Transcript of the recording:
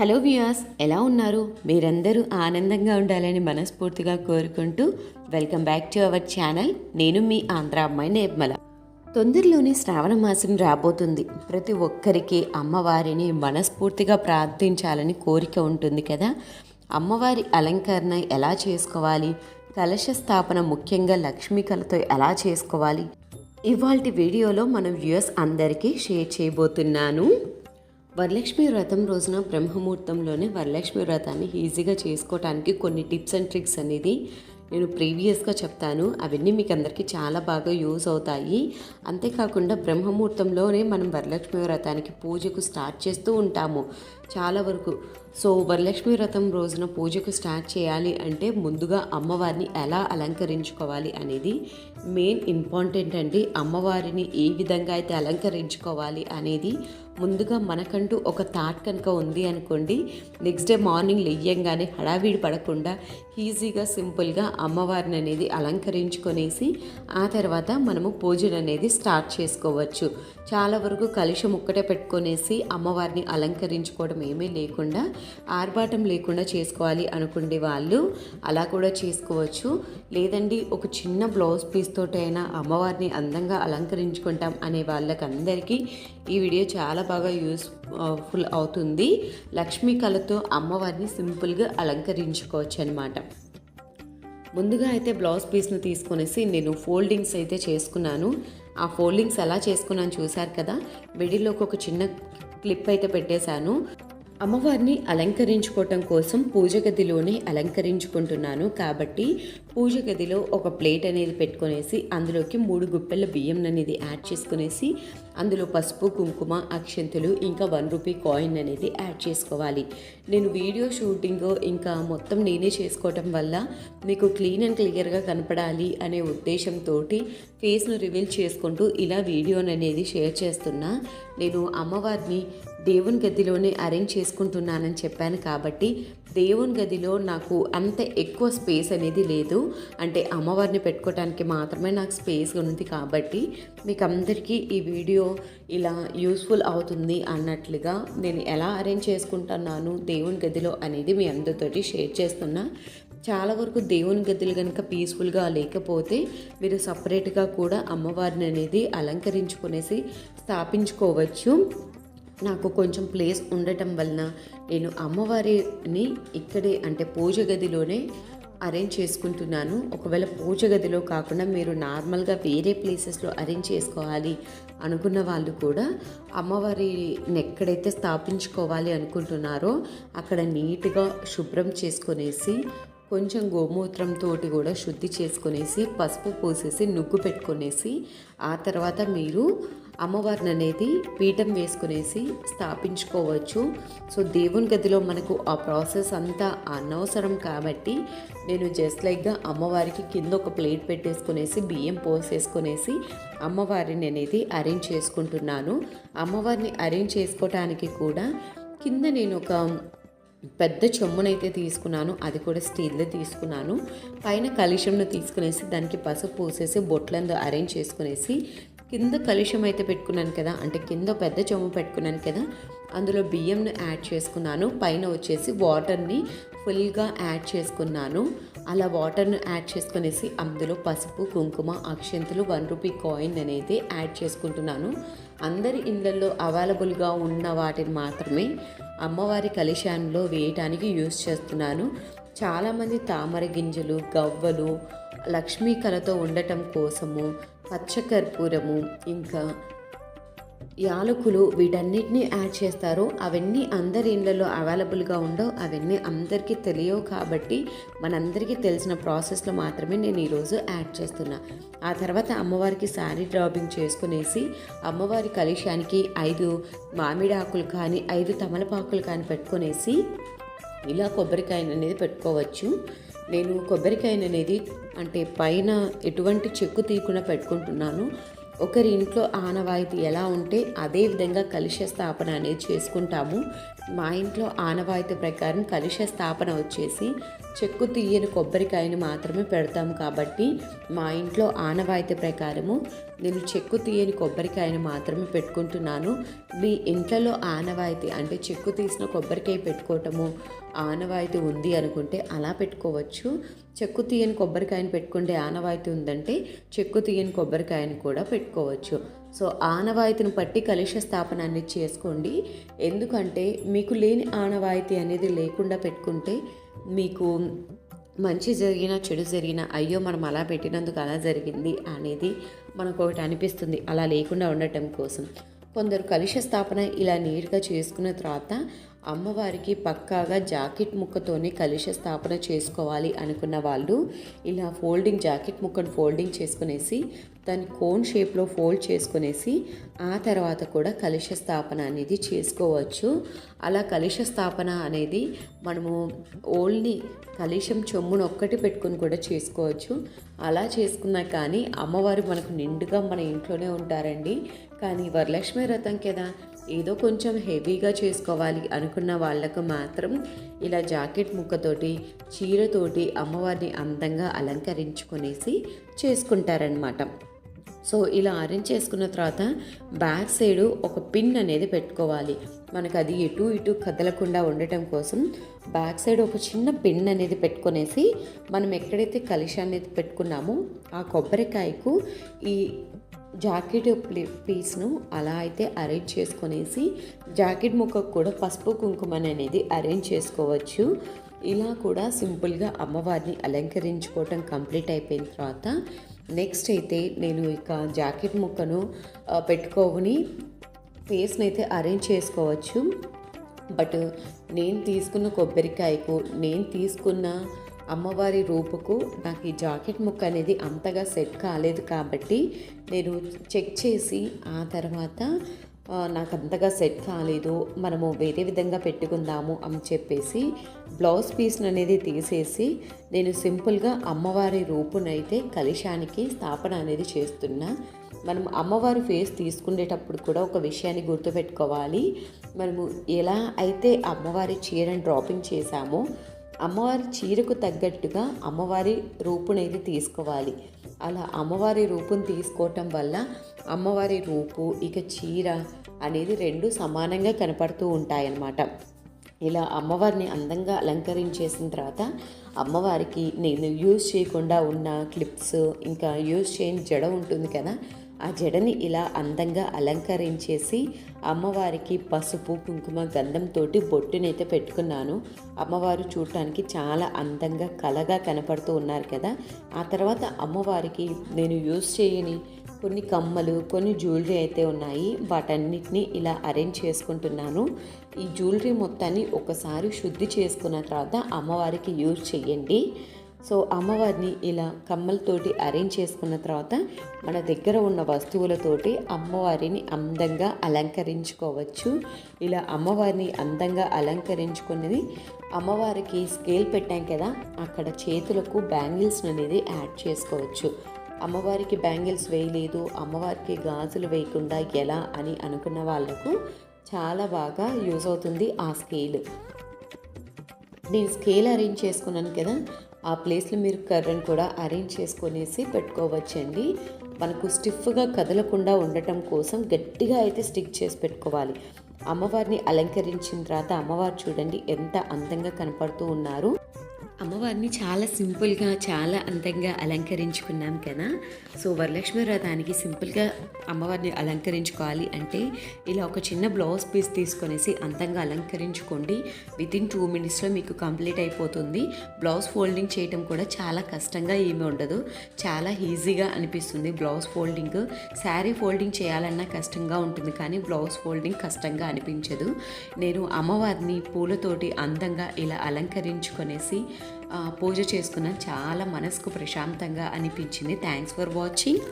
Hello viewers ఎలా ఉన్నారు? మీరందరూ ఆనందంగా ఉండాలని మనస్ఫూర్తిగా కోరుకుంటూ welcome back to our channel. నేను మీ ఆంధ్ర అమ్మాయి నిర్మల. తొందరలోనే శ్రావణ మాసం రాబోతుంది. ప్రతి ఒక్కరికి అమ్మవారిని మనస్ఫూర్తిగా ప్రార్థించాలని కోరిక ఉంటుంది కదా? అమ్మవారి అలంకరణ ఎలా చేసుకోవాలి? కలశ స్థాపన ముఖ్యంగా లక్ష్మీ కళతో ఎలా చేసుకోవాలి? ఇవాళ వీడియోలో మనం వ్యూయర్స్ అందరికీ షేర్ చేయబోతున్నాను. వరలక్ష్మి వ్రతం రోజున బ్రహ్మముహూర్తంలోనే వరలక్ష్మి వ్రతాన్ని ఈజీగా చేసుకోవటానికి కొన్ని టిప్స్ అండ్ ట్రిక్స్ అనేది నేను ప్రీవియస్గా చెప్తాను. అవన్నీ మీకు అందరికీ చాలా బాగా యూజ్ అవుతాయి. అంతేకాకుండా బ్రహ్మముహూర్తంలోనే మనం వరలక్ష్మి వ్రతానికి పూజకు స్టార్ట్ చేస్తూ ఉంటాము. చాలా వరకు సో వరలక్ష్మి వ్రతం రోజున పూజకు స్టార్ట్ చేయాలి అంటే ముందుగా అమ్మవారిని ఎలా అలంకరించుకోవాలి అనేది మెయిన్ ఇంపార్టెంట్ అండి. అమ్మవారిని ఏ విధంగా అయితే అలంకరించుకోవాలి అనేది ముందుగా మనకంటూ ఒక థాట్ కనుక ఉంది అనుకోండి. నెక్స్ట్ డే మార్నింగ్ లెయ్యంగానే హడావిడి పడకుండా ఈజీగా సింపుల్గా అమ్మవారిని అనేది అలంకరించుకొనేసి ఆ తర్వాత మనము పూజను అనేది స్టార్ట్ చేసుకోవచ్చు. చాలా వరకు కలుషం ఒక్కటే పెట్టుకొనేసి అమ్మవారిని అలంకరించుకోవడం ఏమీ లేకుండా ఆర్భాటం లేకుండా చేసుకోవాలి అనుకునే వాళ్ళు అలా కూడా చేసుకోవచ్చు. లేదండి ఒక చిన్న బ్లౌజ్ పీస్ తోటైనా అమ్మవారిని అందంగా అలంకరించుకుంటాం అనే వాళ్ళకందరికీ ఈ వీడియో చాలా బాగా యూస్ ఫుల్ అవుతుంది. లక్ష్మీ కళతో అమ్మవారిని సింపుల్గా అలంకరించుకోవచ్చు అనమాట ముందుగా అయితే బ్లౌజ్ పీస్ను తీసుకునేసి నేను ఫోల్డింగ్స్ అయితే చేసుకున్నాను. ఆ ఫోల్డింగ్స్ ఎలా చేసుకున్నాను చూశారు కదా? మిడిల్లోకి ఒక చిన్న క్లిప్ అయితే పెట్టేశాను. అమ్మవారిని అలంకరించుకోవటం కోసం పూజ గదిలోనే అలంకరించుకుంటున్నాను కాబట్టి పూజ గదిలో ఒక ప్లేట్ అనేది పెట్టుకునేసి అందులోకి మూడు గుప్పెల బియ్యం అనేది యాడ్ చేసుకునేసి అందులో పసుపు కుంకుమ అక్షంతులు ఇంకా వన్ రూపీ కాయిన్ అనేది యాడ్ చేసుకోవాలి. నేను వీడియో షూటింగ్ ఇంకా మొత్తం నేనే చేసుకోవటం వల్ల మీకు క్లీన్ అండ్ క్లియర్గా కనపడాలి అనే ఉద్దేశంతో ఫేస్ను రివీల్ చేసుకుంటూ ఇలా వీడియోని అనేది షేర్ చేస్తున్నా. నేను అమ్మవారిని దేవుని గదిలోనే అరేంజ్ చేసుకుంటున్నానని చెప్పాను కాబట్టి దేవుని గదిలో నాకు అంత ఎక్కువ స్పేస్ అనేది లేదు. అంటే అమ్మవారిని పెట్టుకోవడానికి మాత్రమే నాకు స్పేస్ ఉంది కాబట్టి మీకు అందరికీ ఈ వీడియో ఇలా యూస్ఫుల్ అవుతుంది అన్నట్లుగా నేను ఎలా అరేంజ్ చేసుకుంటున్నాను దేవుని గదిలో అనేది మీ అందరితోటి షేర్ చేస్తున్నా. చాలా వరకు దేవుని గదులు కనుక పీస్ఫుల్గా లేకపోతే మీరు సపరేట్గా కూడా అమ్మవారిని అనేది అలంకరించుకునేసి స్థాపించుకోవచ్చు. నాకు కొంచెం ప్లేస్ ఉండటం వలన నేను అమ్మవారిని ఇక్కడే అంటే పూజ గదిలోనే అరేంజ్ చేసుకుంటున్నాను. ఒకవేళ పూజ గదిలో కాకుండా మీరు నార్మల్గా వేరే ప్లేసెస్లో అరేంజ్ చేసుకోవాలి అనుకున్న వాళ్ళు కూడా అమ్మవారిని ఎక్కడైతే స్థాపించుకోవాలి అనుకుంటున్నారో అక్కడ నీట్గా శుభ్రం చేసుకునేసి కొంచెం గోమూత్రంతో కూడా శుద్ధి చేసుకునేసి పసుపు పోసేసి నుగ్గు పెట్టుకునేసి ఆ తర్వాత మీరు అమ్మవారిని అనేది పీఠం వేసుకునేసి స్థాపించుకోవచ్చు. సో దేవుని గదిలో మనకు ఆ ప్రాసెస్ అంతా అనవసరం కాబట్టి నేను జస్ట్ లైక్గా అమ్మవారికి కింద ఒక ప్లేట్ పెట్టేసుకునేసి బియ్యం పోసేసుకునేసి అమ్మవారిని అనేది అరేంజ్ చేసుకుంటున్నాను. అమ్మవారిని అరేంజ్ చేసుకోవటానికి కూడా కింద నేను ఒక పెద్ద చెమ్మునైతే తీసుకున్నాను. అది కూడా స్టీల్దే తీసుకున్నాను. పైన కలిషంను తీసుకునేసి దానికి పసుపు పూసేసి బొట్లందు అరేంజ్ చేసుకునేసి కింద కలుషం అయితే పెట్టుకున్నాను కదా అంటే కింద పెద్ద చెమ్ము పెట్టుకున్నాను కదా అందులో బియ్యంను యాడ్ చేసుకున్నాను. పైన వచ్చేసి వాటర్ని ఫుల్గా యాడ్ చేసుకున్నాను. అలా వాటర్ను యాడ్ చేసుకునేసి అందులో పసుపు కుంకుమ అక్షంతులు వన్ రూపీ కాయిన్ అనేది యాడ్ చేసుకుంటున్నాను. అందరి ఇళ్ళల్లో అవైలబుల్గా ఉన్న వాటిని మాత్రమే అమ్మవారి కలిశాన్లో వేయటానికి యూస్ చేస్తున్నాను. చాలామంది తామర గింజలు గవ్వలు లక్ష్మీ కళతో ఉండటం కోసము పచ్చకర్పూరము ఇంకా యాలకులు వీటన్నిటిని యాడ్ చేస్తారు అవన్నీ అందరి ఇళ్ళలో అవైలబుల్గా ఉండవు అవన్నీ అందరికీ తెలియవు కాబట్టి మనందరికీ తెలిసిన ప్రాసెస్లో మాత్రమే నేను ఈరోజు యాడ్ చేస్తున్నా. ఆ తర్వాత అమ్మవారికి శారీ డ్రాపింగ్ చేసుకునేసి అమ్మవారి కలుషానికి ఐదు మామిడి ఆకులు కానీ ఐదు తమలపాకులు కానీ పెట్టుకునేసి ఇలా కొబ్బరికాయ అనేది పెట్టుకోవచ్చు. నేను కొబ్బరికాయను అనేది అంటే పైన ఎటువంటి చెక్కు తీయకుండా పెట్టుకుంటున్నాను. ఒకరి ఇంట్లో ఆనవాయితీ ఎలా ఉంటే అదే విధంగా కలుష స్థాపన అనేది చేసుకుంటాము. మా ఇంట్లో ఆనవాయితీ ప్రకారం కలుష స్థాపన వచ్చేసి చెక్కు తీయని కొబ్బరికాయను మాత్రమే పెడతాము కాబట్టి మా ఇంట్లో ఆనవాయితీ ప్రకారము నేను చెక్కు తీయని కొబ్బరికాయను మాత్రమే పెట్టుకుంటున్నాను. మీ ఇంట్లో ఆనవాయితీ అంటే చెక్కు తీసిన కొబ్బరికాయ పెట్టుకోవటము ఆనవాయితీ ఉంది అనుకుంటే అలా పెట్టుకోవచ్చు. చెక్కు తీయని కొబ్బరికాయను పెట్టుకుంటే ఆనవాయితీ ఉందంటే చెక్కు తీయని కొబ్బరికాయను కూడా పెట్టుకోవచ్చు. సో ఆనవాయితీని బట్టి కలుష స్థాపన అనేది చేసుకోండి. ఎందుకంటే మీకు లేని ఆనవాయితీ అనేది లేకుండా పెట్టుకుంటే మీకు మంచి జరిగిన చెడు జరిగిన అయ్యో మనం అలా పెట్టినందుకు అలా జరిగింది అనేది మనకు ఒకటి అనిపిస్తుంది. అలా లేకుండా ఉండటం కోసం. కొందరు కలుష స్థాపన ఇలా నీట్గా చేసుకున్న తర్వాత అమ్మవారికి పక్కాగా జాకెట్ ముక్కతోనే కలుష స్థాపన చేసుకోవాలి అనుకున్న వాళ్ళు ఇలా ఫోల్డింగ్ జాకెట్ ముక్కను ఫోల్డింగ్ చేసుకునేసి దాన్ని కోన్ షేప్లో ఫోల్డ్ చేసుకునేసి ఆ తర్వాత కూడా కలుష స్థాపన అనేది చేసుకోవచ్చు. అలా కలుష స్థాపన అనేది మనము ఓన్లీ కలుషం చెమ్మును ఒక్కటి పెట్టుకుని కూడా చేసుకోవచ్చు. అలా చేసుకున్నా కానీ అమ్మవారు మనకు నిండుగా మన ఇంట్లోనే ఉంటారండి. కానీ వరలక్ష్మి వ్రతం కదా ఏదో కొంచెం హెవీగా చేసుకోవాలి అనుకున్న వాళ్ళకు మాత్రం ఇలా జాకెట్ ముక్కతోటి చీరతోటి అమ్మవారిని అందంగా అలంకరించుకునేసి చేసుకుంటారనమాట సో ఇలా అరేంజ్ చేసుకున్న తర్వాత బ్యాక్ సైడ్ ఒక పిన్ అనేది పెట్టుకోవాలి. మనకు అది ఎటు ఇటు కదలకుండా ఉండటం కోసం బ్యాక్ సైడ్ ఒక చిన్న పిన్ అనేది పెట్టుకునేసి మనం ఎక్కడైతే కలిషి అనేది పెట్టుకున్నామో ఆ కొబ్బరికాయకు ఈ జాకెట్ పీస్ను అలా అయితే అరేంజ్ చేసుకునేసి జాకెట్ ముక్కకు కూడా పసుపు కుంకుమ అనేది అరేంజ్ చేసుకోవచ్చు. ఇలా కూడా సింపుల్గా అమ్మవారిని అలంకరించుకోవటం కంప్లీట్ అయిపోయిన తర్వాత నెక్స్ట్ అయితే నేను ఇక జాకెట్ ముక్కను పెట్టుకోని ఫేస్ని అయితే అరేంజ్ చేసుకోవచ్చు. బట్ నేను తీసుకున్న కొబ్బరికాయకు నేను తీసుకున్న అమ్మవారి రూపుకు నాకు ఈ జాకెట్ ముక్క అనేది అంతగా సెట్ కాలేదు కాబట్టి నేను చెక్ చేసి ఆ తర్వాత నాకు అంతగా సెట్ కాలేదు మనము వేరే విధంగా పెట్టుకుందాము అని చెప్పేసి బ్లౌజ్ పీస్ని అనేది తీసేసి నేను సింపుల్గా అమ్మవారి రూపునైతే కలిశానికి స్థాపన అనేది చేస్తున్నా. మనం అమ్మవారి ఫేస్ తీసుకునేటప్పుడు కూడా ఒక విషయాన్ని గుర్తుపెట్టుకోవాలి. మనము ఎలా అయితే అమ్మవారి చీరను డ్రాపింగ్ చేశామో అమ్మవారి చీరకు తగ్గట్టుగా అమ్మవారి రూపునైతే తీసుకోవాలి. అలా అమ్మవారి రూపును తీసుకోవటం వల్ల అమ్మవారి రూపు ఇక చీర అనేది రెండు సమానంగా కనపడుతూ ఉంటాయన్నమాట. ఇలా అమ్మవారిని అందంగా అలంకరించేసిన తర్వాత అమ్మవారికి నేను యూజ్ చేయకుండా ఉన్న క్లిప్స్ ఇంకా యూజ్ చేయని జడ ఉంటుంది కదా ఆ జడని ఇలా అందంగా అలంకరించేసి అమ్మవారికి పసుపు కుంకుమ గంధంతో బొట్టునైతే పెట్టుకున్నాను. అమ్మవారు చూడటానికి చాలా అందంగా కలగా కనపడుతూ ఉన్నారు కదా ఆ తర్వాత అమ్మవారికి నేను యూజ్ చేయని కొన్ని కమ్మలు కొన్ని జ్యువెలరీ అయితే ఉన్నాయి. వాటన్నిటిని ఇలా అరేంజ్ చేసుకుంటున్నాను. ఈ జ్యువెలరీ మొత్తాన్ని ఒకసారి శుద్ధి చేసుకున్న తర్వాత అమ్మవారికి యూజ్ చేయండి. సో అమ్మవారిని ఇలా కమ్మలతోటి అరేంజ్ చేసుకున్న తర్వాత మన దగ్గర ఉన్న వస్తువులతోటి అమ్మవారిని అందంగా అలంకరించుకోవచ్చు. ఇలా అమ్మవారిని అందంగా అలంకరించుకున్నది అమ్మవారికి స్కేల్ పెట్టాం కదా అక్కడ చేతులకు బ్యాంగిల్స్ అనేది యాడ్ చేసుకోవచ్చు. అమ్మవారికి బ్యాంగిల్స్ వేయలేదు అమ్మవారికి గాజులు వేయకుండా ఎలా అని అనుకున్న వాళ్ళకు చాలా బాగా యూజ్ అవుతుంది ఆ స్కేల్. నేను స్కేల్ అరేంజ్ చేసుకున్నాను కదా ఆ ప్లేస్లో మీరు కర్రను కూడా అరేంజ్ చేసుకునేసి పెట్టుకోవచ్చండి. మనకు స్టిఫ్గా కదలకుండా ఉండటం కోసం గట్టిగా అయితే స్టిక్ చేసి పెట్టుకోవాలి. అమ్మవారిని అలంకరించిన తర్వాత అమ్మవారు చూడండి ఎంత అందంగా కనపడుతూ ఉన్నారు. అమ్మవారిని చాలా సింపుల్గా చాలా అందంగా అలంకరించుకున్నాం కదా. సో వరలక్ష్మి వ్రతానికి సింపుల్గా అమ్మవారిని అలంకరించుకోవాలి అంటే ఇలా ఒక చిన్న బ్లౌజ్ పీస్ తీసుకొనేసి అందంగా అలంకరించుకోండి. విత్ ఇన్ టూ మినిట్స్లో మీకు కంప్లీట్ అయిపోతుంది. బ్లౌజ్ ఫోల్డింగ్ చేయటం కూడా చాలా కష్టంగా ఏమీ ఉండదు. చాలా ఈజీగా అనిపిస్తుంది బ్లౌజ్ ఫోల్డింగ్. శారీ ఫోల్డింగ్ చేయాలన్నా కష్టంగా ఉంటుంది కానీ బ్లౌజ్ ఫోల్డింగ్ కష్టంగా అనిపించదు. నేను అమ్మవారిని పూలతోటి అందంగా ఇలా అలంకరించుకొనేసి పూజ చేసుకున్నాను. చాలా మనసుకు ప్రశాంతంగా అనిపించింది. Thanks for watching